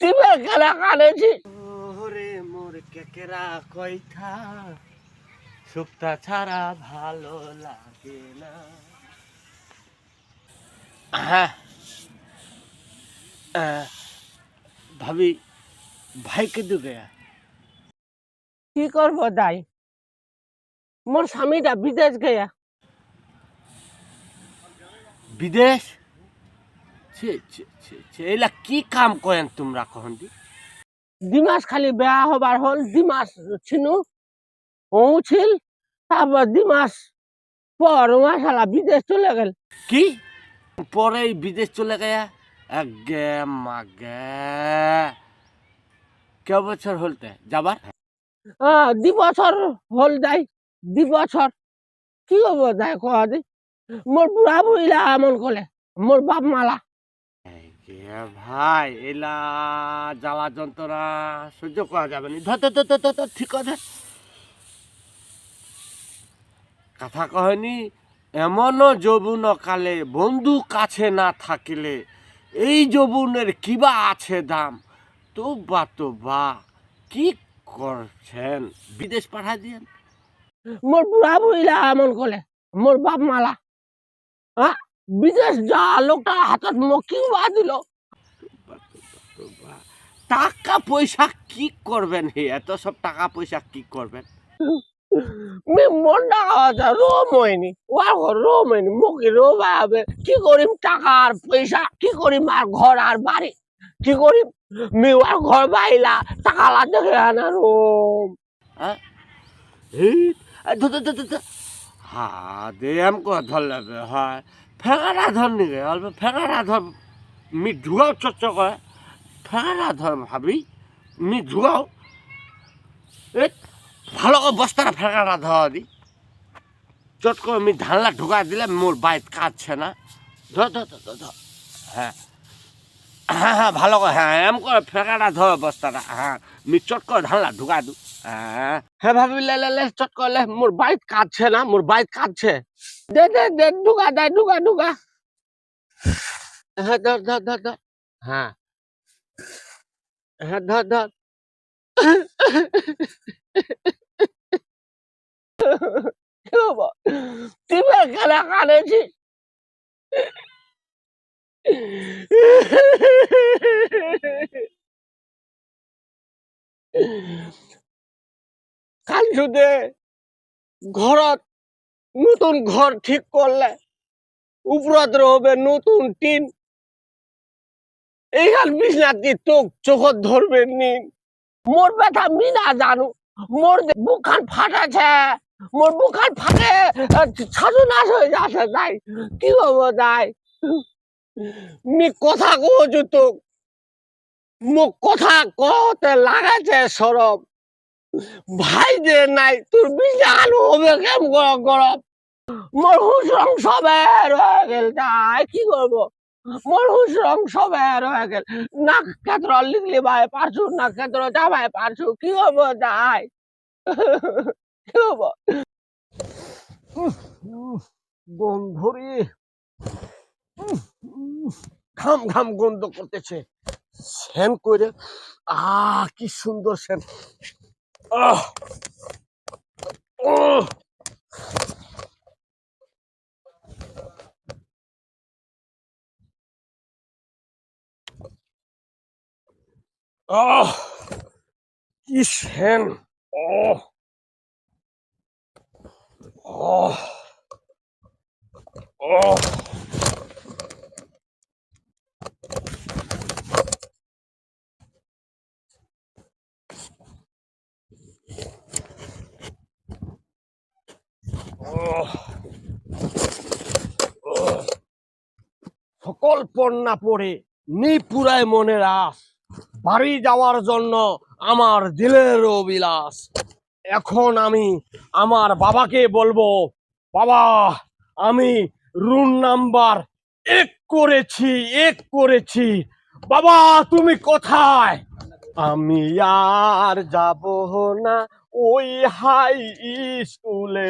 টিপে খেলা কানেছি ওরে মোর কেকেরা কইথা সুক্তা ছাড়া ভালো লাগে না। হ্যাঁ ভাবি ভাই কিন্তু গয়া। কি করব তাই? মোর স্বামীটা বিদেশ গেয়া। বিদেশ? কি কাম করেন তোমরা কখন দিমাস খালি বেয়া হবার হল, দিমাস ছিনু ও তারপর দিমাস পর মাসালা বিদেশ চলে গেল। কি? পরে বিদেশ চলে গয়া? আগে মাগে। কে বছর হলতে যাবার? দি বছর হল যাই, দি বছর। কি হব যাই কয়া দি মোর বুড়া বুড়িলা এমন কলে, মোর বাপ মালা। ভাই, এলা জ্বালা যন্ত্রণা সহ্য করা যাবে না। ঠিক আছে। কথা কহনি, এমনও যৌবন কালে বন্ধু কাছে না থাকিলে এই যৌবনের কিবা আছে দাম। তো বা তো বা কি করছেন? বিদেশ পাঠা দিয়েন। মোর বুড়া বুড়িলা এমন কলে মোর বাপ মালা হ্যাঁ? বিদেশ যা লোকটা হাতত মোক কি বা দিল টাকা পয়সা কি করবেন হে? এত সব টাকা পয়সা কি করবেন? মি মনটা আছে রো মইনি ওয়ার ঘর মুখে বাবে কি করিম টাকা আর পয়সা? কি করিম আর ঘর আর বাড়ি? কি করিম? মি ঘর বাইলা টাকা লা দেখে আনা রোম। হ্যাঁ। হা দে ধর লাগবে হয়। ফেগারা ধর নিগে অল্প ধর। মি ধুয়াও চচ্চ করে। ফেগারা ধর ভাবি মি ধুয়াও। এ ভালো করে বস্তাটা ফেগারা ধর দি। চট করে মি ধানলা ঢুকা দিলে মোর বাইত কাটছে না। ধর ধর ধর ধর, হ্যাঁ। হ্যাঁ হ্যাঁ ভালো করে হ্যাঁ এম করে ফেকাটা ধর বস্তাটা। হ্যাঁ মি চট করে ধানলা ঢুকা দু হ্যাঁ। হে ভাবি লে লে লে চট করলে মোর বাইত কাটছে না মোর বাইত কাটছে দে দে দে ঢুকা দে ঢুকা ঢুকা। হ্যাঁ ধর ধর ধর ধর। হ্যাঁ। হ্যাঁ ধর ধর। কানেছি কাল সুদে ঘৰত নতুন ঘর ঠিক করলে উপরত রহবে নতুন টিন। এইখান বিছনাতি তোক চোখত ধরবে নিন মোর ব্যথা মিনা জানু, মোর বুকখান ফাটাছে, মোর বুকখান ফাটে ছাজু নাশ হয়ে যাচ্ছে তাই, কি হব তাই? মি কথা কহছু তোক মোক কথা কহতে লাগাছে সরব, ভাই যে নাই, তোর বিশাল হবে কেম গরম মোর হুশ রং সবে রয়ে গেল তাই, কি করব? মোর হুশ রং সবে রয়ে গেল। না ক্ষেত্র লিখলি ভাই পারছু না ক্ষেত্র যাবাই পারছু, কি হব তাই কি হব? গন্ধরি ঘাম ঘাম গন্ধ করতেছে। সেন করে আহ, কি সুন্দর সেন আহ আহ কি আহ আহ আহ। সকল পণ্যা পড়ে নিপুরায় মনের আস বাড়ি যাওয়ার জন্য আমার দিলের বিলাস এখন আমি আমার বাবাকে বলব, বাবা, আমি রুম নাম্বার এক করেছি এক করেছি। বাবা, তুমি কোথায়? আমি আর যাব না, ওই হাই স্কুলে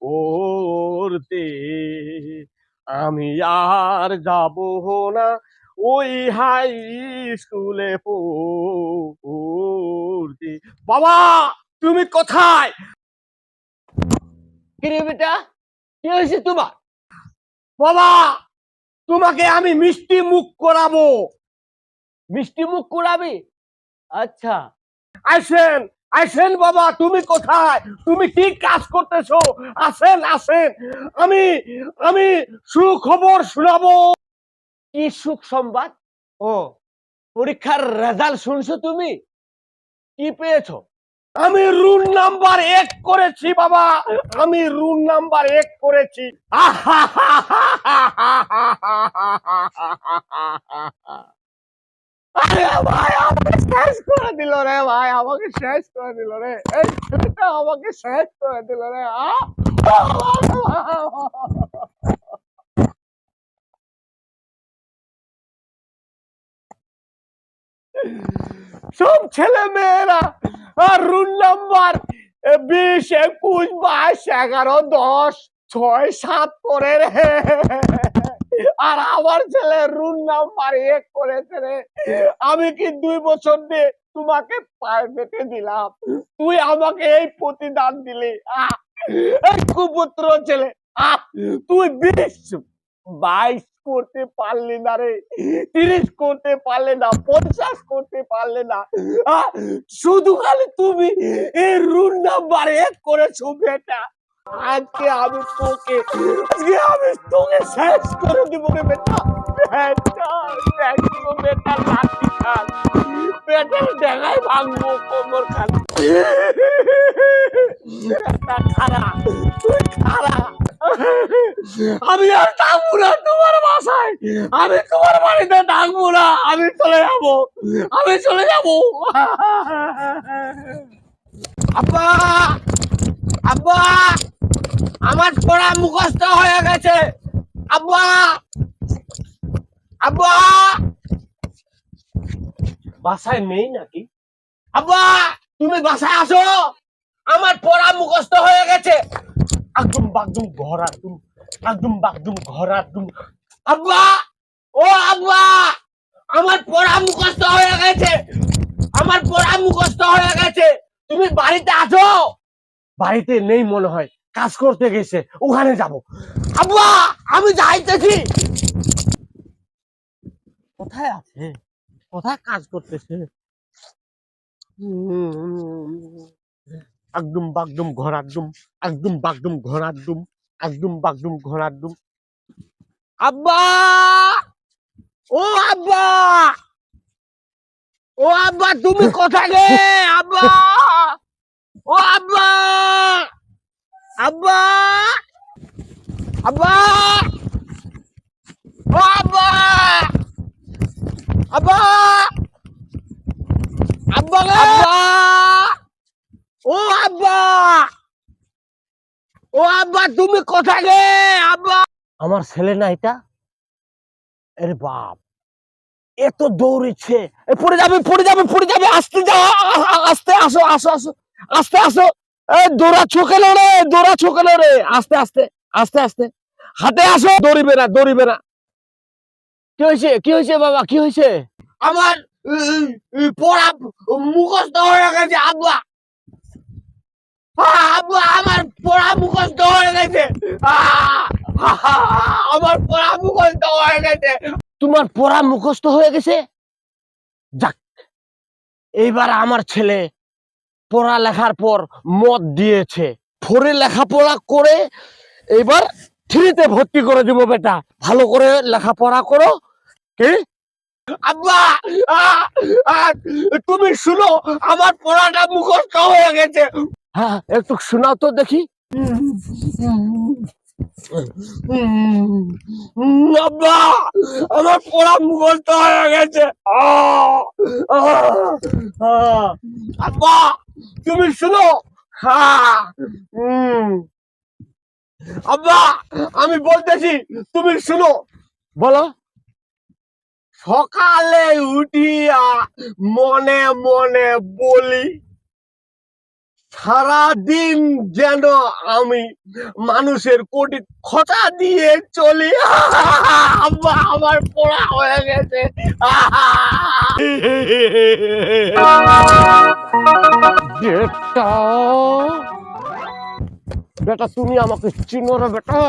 পড়তে। আমি আর যাব না ওই হাই স্কুলে পড়তি। বাবা তুমি কোথায়? কিরে বেটা কি হয়েছে তোমার? বাবা তোমাকে আমি মিষ্টি মুখ করাবো। মিষ্টি মুখ করাবি? আচ্ছা। আসেন আসেন বাবা তুমি কোথায়? তুমি কি কাজ করতেছো? আসেন আসেন। আমি আমি সুখবর শোনাবো। কি সুখ সংবাদ। ও, পরীক্ষার রেজাল্ট শুনছো তুমি? কি পেয়েছ? আমি রুল নাম্বার এক করেছি, বাবা। আমি রুল নাম্বার এক করেছি। আরে ভাই, আমাকে শেষ করে দিল রে ভাই, আমাকে শেষ করে দিল রে। এই আমাকে শেষ করে দিল রে, আহ! সব ছেলে মেয়েরা, আর রুল নাম্বার বিশ, একুশ, বাইশ, এগারো, দশ, ছয়, সাত করে রে আর আমার ছেলে রুল নাম্বার এক করেছে রে আমি কি দুই বছর দিয়ে তোমাকে প্রাইভেটে দিলাম তুই আমাকে এই প্রতিদান দিলি! এই কুপুত্র ছেলে, আহ! তুই বিশ, বাইশ করতে পারলে না রে, তিরিশ করতে পারলে না, পঞ্চাশ করতে পারলে না। শুধু খালি তুমি এই রুল নাম্বার এক করেছ বেটা আজকে আমি তোকে, আজকে আমি তোকে শেষ করে দিব রে বেটা। বেটা ভাঙবো কোমর খারা তুই খারা আমি আর থাকব না তোমার বাসায়। আমি তোমার বাড়িতে থাকব না। আমি চলে যাব। আমি চলে যাব। আব্বা! আব্বা! আমার পড়া মুখস্থ হয়ে গেছে। আব্বা! আব্বা! বাসায় নেই নাকি? আব্বা! তুমি বাসায় আসো। আমার পড়া মুখস্থ হয়ে গেছে। একদম বাগদুম ঘর একদম একদম বাগদুম ঘর একদম আব্বা ও আব্বা আমার পড়া মুখস্থ হয়ে গেছে আমার পড়া মুখস্থ হয়ে গেছে তুমি বাড়িতে আছো বাড়িতে নেই মনে হয় কাজ করতে গেছে ওখানে যাব আব্বা আমি যাইতেছি কোথায় আছে কোথায় কাজ করতেছে একদম বাগদুম ঘর একদম একদম বাগদুম ঘর একদম একদম বাগদুম ঘর একদম আব্বা! ও আব্বা! ও আব্বা তুমি কোথায় গে? আব্বা! ও আব্বা! আব্বা! আব্বা! ও আব্বা! আব্বা! আব্বা! ও আব্বা! ও আব্বা তুমি কোথায় গে আব্বা! আমার ছেলে না এটা? আরে বাপ! এত দৌড়িচ্ছে। এ, পড়ে যাবে পড়ে যাবে পড়ে যাবে। আসতে যাও আস্তে আসো আসো আসো আস্তে আসো। দৌড়া ছোকেলো রে দৌড়া ছোকেলো রে। আস্তে আস্তে আস্তে আস্তে। হাতে আসো দৌড়িবে না দৌড়িবে না। কি হয়েছে? কি হয়েছে বাবা? কি হয়েছে? আমার পড়া মুখস্থ হয়ে গেছে আব্বা। আমার পড়া মুখস্থ হয়ে গেছে। আমার পড়া মুখস্থ হয়ে গেছে। তোমার পড়া মুখস্থ হয়ে গেছে? যাক এইবার আমার ছেলে পড়া লেখার পর মত দিয়েছে। ফোরে লেখাপড়া করে এবার থ্রিতে ভর্তি করে দিব বেটা। ভালো করে লেখাপড়া করো কি? আব্বা তুমি শুনো আমার পড়াটা মুখস্থ হয়ে গেছে। হ্যাঁ একটু শোনাও তো দেখি। আব্বা, আমার পড়া মুখস্থ হয়ে গেছে। আব্বা, তুমি শুনো। আব্বা, আমি বলতেছি, তুমি শুনো। বলো। সকালে উঠিয়া মনে মনে বলি সারাদিন যেন আমি মানুষের কোটি খোঁচা দিয়ে চলি। আমার পড়া হয়ে গেছে। বেটা বেটা, তুমি আমাকে চিনো রে বেটা।